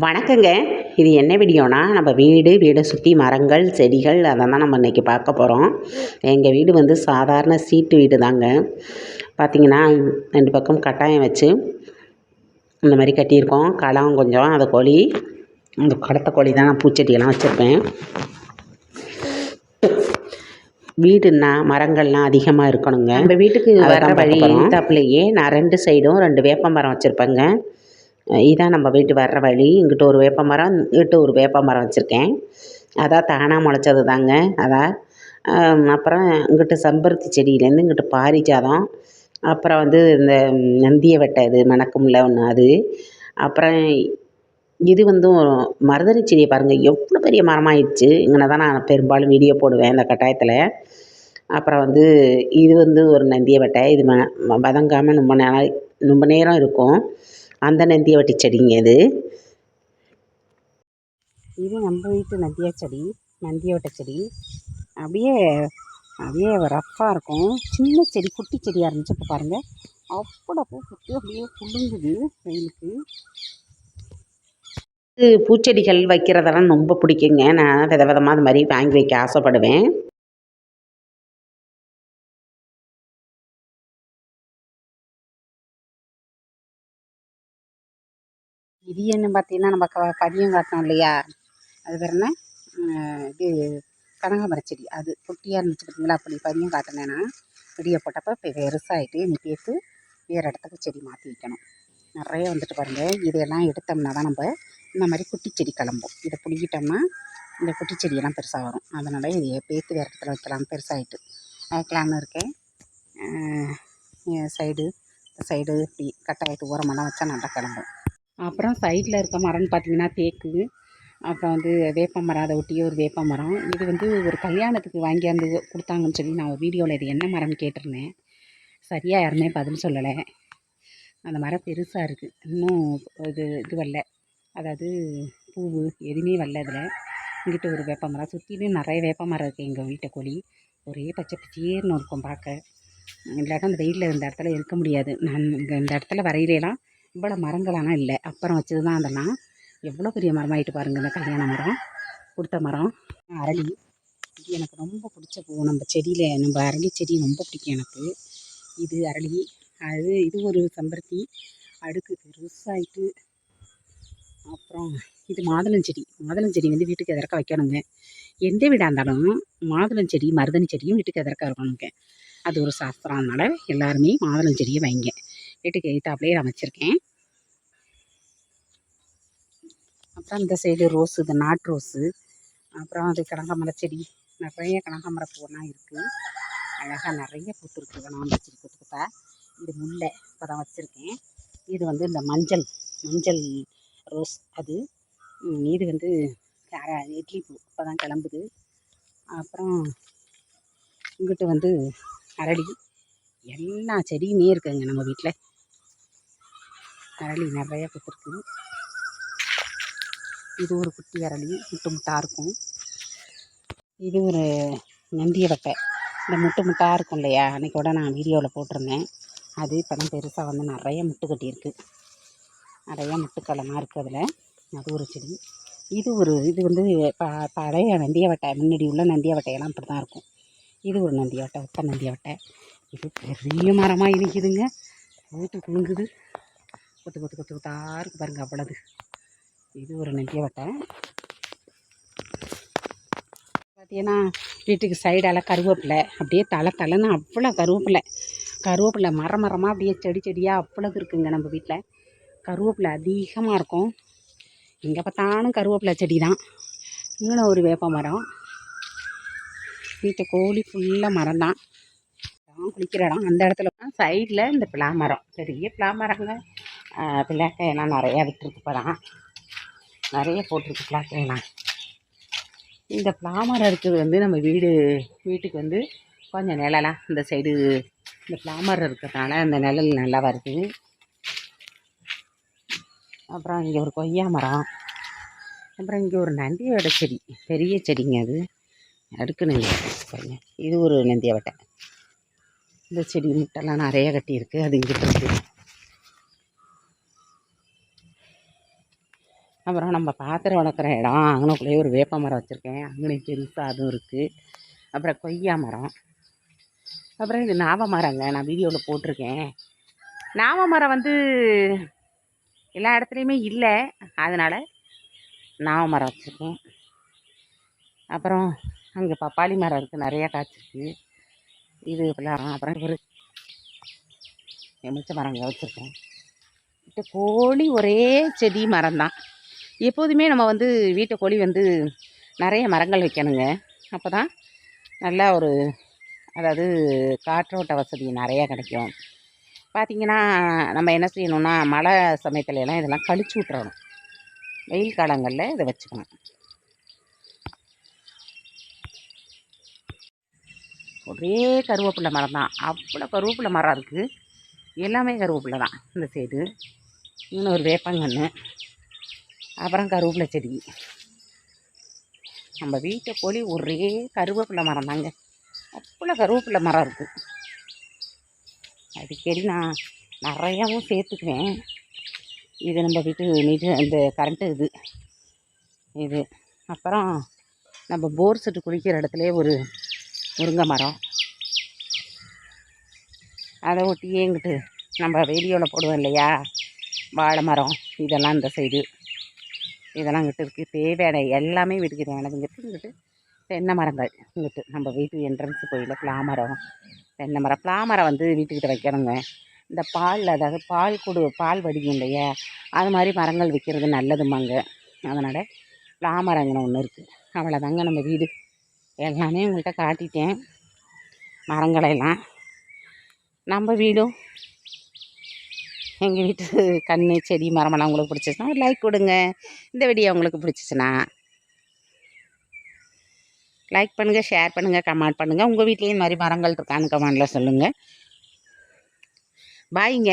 வணக்கங்க. இது என்ன வீடியோனா நம்ம வீடு வீடை சுற்றி மரங்கள் செடிகள் அதை தான் நம்ம இன்றைக்கி பார்க்க போகிறோம் எங்கள் வீடு வந்து சாதாரண சீட்டு வீடு தாங்க பார்த்தீங்கன்னா ரெண்டு பக்கம் கட்டாயம் வச்சு இந்த மாதிரி கட்டியிருக்கோம். களம் கொஞ்சம் அதை கோழி அந்த கடத்த கோழி தான் நான் பூச்செடியெல்லாம் வச்சுருப்பேன். வீடுன்னா மரங்கள்லாம் அதிகமாக இருக்கணுங்க. நம்ம வீட்டுக்கு வர வழி. தாப்புலையே நான் ரெண்டு சைடும் ரெண்டு வேப்ப மரம் வச்சுருப்பேங்க. இதான் நம்ம வீட்டு வர்ற வழி. இங்கிட்ட ஒரு வேப்ப மரம் இங்கிட்ட ஒரு வேப்ப மரம் வச்சுருக்கேன். அதான் தானாக முளைச்சது தாங்க அதான் அப்புறம் இங்கிட்ட செம்பருத்தி செடியிலேருந்து இங்கிட்ட பாரிஜாதம் அப்புறம் வந்து இந்த நந்திய வெட்டை இது மணக்கும்ல ஒன்று அது. அப்புறம் இது வந்து மருதணி செடியை பாருங்கள் எவ்வளோ பெரிய மரமாயிடுச்சு. இங்கே தான் நான் பெரும்பாலும் வீடியோ போடுவேன் இந்த கட்டாயத்தில். அப்புறம் வந்து இது வந்து ஒரு நந்திய வெட்டை. இது ம வதங்காமல் ரொம்ப நாளாக ரொம்ப நேரம் இருக்கும். அந்த நந்திய வட்டி செடிங்க இது. இது நம்ம வீட்டு நந்தியா செடி நந்திய வட்டை செடி. அப்படியே அப்படியே ரஃப்பாக இருக்கும். சின்ன செடி குட்டி செடியாக இருந்துச்சு இப்போ பாருங்கள் அவ்வளோ பூ பூத்து அப்படியே குலுங்குது வெயிலுக்கு. பூச்செடிகள் வைக்கிறதெல்லாம் ரொம்ப பிடிக்குங்க. நான் வித விதமாக அது மாதிரி வாங்கி வைக்க ஆசைப்படுவேன். இது என்ன பார்த்தீங்கன்னா நம்ம க பதியம் காட்டினோம் இல்லையா? அது பேர் என்ன? இது கனகாமரம் செடி. அது குட்டியாக இருந்துச்சு பார்த்தீங்களா? அப்படி பதியம் காட்டினேன்னா விடிய போட்டப்போ இப்போ பெருசாகிட்டு நீ பேத்து வேறு இடத்துக்கு செடி மாற்றி வைக்கணும். நிறைய வந்துட்டு பாருங்கள் இதையெல்லாம் எடுத்தோம்னா தான் நம்ம இந்த மாதிரி குட்டி செடி கிளம்பும். இதை பிடிக்கிட்டோம்னா இந்த குட்டி செடியெல்லாம் பெருசாக வரும். அதனால் இதை பேத்து வேறு இடத்துல வைக்கலாம். பெருசாகிட்டு வைக்கலான்னு இருக்கேன். சைடு சைடு இப்படி கட்டாயத்து ஓரமெல்லாம் வச்சா நல்லா கிளம்பும். அப்புறம் சைடில் இருக்க மரம்னு பார்த்தீங்கன்னா தேக்கு. அப்புறம் வந்து வேப்ப மரம் அதை ஒட்டியே ஒரு வேப்ப மரம். இது வந்து ஒரு கல்யாணத்துக்கு வாங்கியாந்து கொடுத்தாங்கன்னு சொல்லி நான் ஒரு வீடியோவில் இது என்ன மரம்னு கேட்டிருந்தேன். சரியாக யாருமே பதில் சொல்லலை. அந்த மரம் பெருசாக இருக்குது இன்னும் இது இது வரல. அதாவது பூவு எதுவுமே வரல இதில் இங்கிட்ட ஒரு வேப்ப மரம். சுற்றிலும் நிறைய வேப்ப மரம் இருக்குது எங்கள் வீட்டை கோழி. ஒரே பச்சை பச்சேர்னு இருக்கும் பார்க்க. இல்லாட்டா அந்த வெயிலில் இந்த இடத்துல இருக்க முடியாது. நான் இங்கே இந்த இடத்துல வரையிலாம் இவ்வளோ மரங்களெல்லாம் இல்லை. அப்புறம் வச்சது தான் அதெல்லாம் எவ்வளோ பெரிய மரமாகிட்டு பாருங்க இந்த கல்யாண மரம் கொடுத்த மரம். அரளி. இது எனக்கு ரொம்ப பிடிச்ச பூ. நம்ம செடியில் நம்ம அரளி செடி ரொம்ப பிடிக்கும் எனக்கு. இது அரளி. அது இது ஒரு செம்பருத்தி. அடுக்கு பெருசாகிட்டு அப்புறம் இது மாதுளம் செடி. மாதுளம் செடி வந்து வீட்டுக்கு எதிர்க்க வைக்கணுங்க. எந்த வீடாக இருந்தாலும் மாதுளம் செடி மருதணி செடியும் வீட்டுக்கு எதிர்க்க இருக்கணுங்க. அது ஒரு சாஸ்திரம். அதனால் எல்லாருமே மாதுளம் செடியை வைங்க. வீட்டுக்கு எதிர்த்தாப்புலேயே நான் வச்சுருக்கேன். அப்புறம் இந்த சைடு ரோஸு இந்த நாட்டு ரோஸு அப்புறம் அது கனகாமர செடி நிறைய கனகாமர பூவெல்லாம் இருக்குது அழகாக நிறைய பூத்துருக்கு. நான் வச்சிருக்கு கொத்து இது முல்லை. இப்போ தான் வச்சுருக்கேன். இது வந்து இந்த மஞ்சள் மஞ்சள் ரோஸ் அது இது வந்து கேர- இட்லி பூ. இப்போ தான் கிளம்புது. அப்புறம் இங்கிட்டு வந்து அரளி. எல்லா செடியுமே இருக்குதுங்க நம்ம வீட்டில் அரளி நிறைய பூத்துருக்கு இது ஒரு குட்டி அரளி முட்டு முட்டாக இருக்கும். இது ஒரு நந்திய வட்டை. இந்த முட்டு முட்டாக இருக்கும் இல்லையா? அன்றைக்கி கூட நான் வீடியோவில் போட்டிருந்தேன். அது இப்போ தான் பெருசாக வந்து நிறைய முட்டு கட்டியிருக்கு. நிறையா முட்டுக்கலமாக இருக்குது அதில். அது ஒரு செடி. இது ஒரு இது வந்து ப பழைய நந்திய வட்டை. முன்னாடி உள்ள நந்திய வட்டையெல்லாம் அப்படி தான் இருக்கும். இது ஒரு நந்திய வட்டை ஒத்த நந்திய வட்டை. இது பெரிய மரமாக இனிக்குதுங்க. பூத்து குலுங்குது. கொத்து கொத்து கொத்து கொத்தா இருக்கு பாருங்க அவ்வளவு. இது ஒரு நெட்டிய வட்டை. பார்த்தீங்கன்னா வீட்டுக்கு சைடால் கருவேப்பிலை. அப்படியே தலை தலைன்னு அவ்வளோ கருவேப்பிலை. கருவேப்பிலை மர மரமாக அப்படியே செடி செடியாக அவ்வளவு இருக்குங்க நம்ம வீட்டில் கருவேப்பிலை அதிகமாக இருக்கும். எங்கே பார்த்தாலும் கருவேப்பிலை செடி தான் இன்னும் ஒரு வேப்ப மரம். வீட்டை கோழி ஃபுல்லாக மரம் தான் தான் குளிக்கிற இடம். அந்த இடத்துல சைடில் இந்த பிளா மரம். பெரிய பிளா மரங்க. பிள்ளைக்கையெல்லாம் நிறையா விட்டுருக்கு இப்போ தான். நிறைய போட்டிருக்கு பிளாக்கையெல்லாம் இந்த பிளாமரம் இருக்கிறது வந்து நம்ம வீடு வீட்டுக்கு வந்து கொஞ்சம் நிழலாம் இந்த சைடு இந்த பிளாமரம் இருக்கிறதுனால அந்த நிழல் நல்லா வருது. அப்புறம் இங்கே ஒரு கொய்யா மரம். அப்புறம் இங்கே ஒரு நந்தியோட செடி. பெரிய செடிங்க அது. அடுக்கு நந்தி. இது ஒரு நந்திய வட்டை. இந்த செடி முட்டெல்லாம் நிறைய கட்டியிருக்கு. அது இங்கே இருக்குது அப்புறம் நம்ம பாத்திரம் வளர்க்குற இடம். அங்கனக்குள்ளேயே ஒரு வேப்ப மரம் வச்சுருக்கேன். அங்கனே பெருசாக அதுவும் இருக்குது அப்புறம் கொய்யா மரம். அப்புறம் இது நாவ மரங்க. நான் வீடியோவில் போட்டிருக்கேன். நாவ மரம் வந்து எல்லா இடத்துலையுமே இல்லை. அதனால் நாவ மரம் வச்சுருக்கேன். அப்புறம் அங்கே பப்பாளி மரம் இருக்குது நிறையா காய்ச்சிருக்கு. இது இப்பெல்லாம் அப்புறம் ஒரு எமிச்ச மரங்க வச்சுருக்கேன். வீட்டு கோழி ஒரே செடி மரம் தான் எப்போதுமே நம்ம வந்து வீட்டு கோழி வந்து நிறைய மரங்கள் வைக்கணுங்க. அப்போ தான் நல்லா ஒரு அதாவது காற்றோட்ட வசதி நிறையா கிடைக்கும். பார்த்திங்கன்னா நம்ம என்ன செய்யணும்னா மழை சமயத்துல எல்லாம் இதெல்லாம் கழிச்சு விட்றணும் வெயில் காலங்களில் இதை வச்சுக்கணும். ஒரே கருவேப்பிலை மரம் தான். அவ்வளோ கருவேப்பிலை மரம் இருக்குது எல்லாமே கருவேப்பிலை தான். இந்த சைடு இன்னொரு வேப்பங்கன்று அப்புறம் கருவேப்பிலை செடி. நம்ம வீட்டை கோழி ஒரே கருவேப்பிலை மரம் தாங்க. அவ்வளோ கருவேப்பிலை மரம் இருக்குது அடிக்கடி நான் நிறையாவும் சேர்த்துக்குவேன். இது நம்ம வீட்டு நீட்டு இந்த கரண்ட்டு இது. இது. அப்புறம் நம்ம போர் செட்டு குளிக்கிற இடத்துலையே ஒரு முருங்கை மரம். அதை ஒட்டியே எங்கிட்டு நம்ம வீடியோவில் போடுவோம் இல்லையா? வாழை மரம். இதெல்லாம் இந்த சைடு இதெல்லாம் இங்கிட்டு இருக்குது தேவையான எல்லாமே வீட்டுக்கு தேவையானது இங்கிட்டு இங்கிட்டு தென்னை மரங்கள். இங்கிட்டு நம்ம வீட்டு என்ட்ரன்ஸு கோயிலில் பிளாமரம் தென்னை மரம். பிளாமரம் வந்து வீட்டுக்கிட்ட வைக்கணுங்க. இந்த பால் அதாவது பால் கொடு பால் வடிக்கும் இல்லையா? அது மாதிரி மரங்கள் வைக்கிறது நல்லதுமாங்க அதனால் பிளாமரங்கன்னு ஒன்று இருக்குது அவ்வளோதாங்க நம்ம வீடு. எல்லாமே உங்கள்கிட்ட காட்டிட்டேன். மரங்களையெல்லாம் நம்ம வீடும் எங்கள் வீட்டு கன்று செடி மரமெல்லாம் உங்களுக்கு பிடிச்சிச்சுன்னா லைக் கொடுங்க. இந்த வீடியோ உங்களுக்கு பிடிச்சிச்சுன்னா லைக் பண்ணுங்கள் ஷேர் பண்ணுங்கள் கமெண்ட் பண்ணுங்கள் உங்கள் வீட்லேயும் இந்த மாதிரி மரங்கள் இருக்கான்னு கமெண்டில் சொல்லுங்கள் பாய்ங்க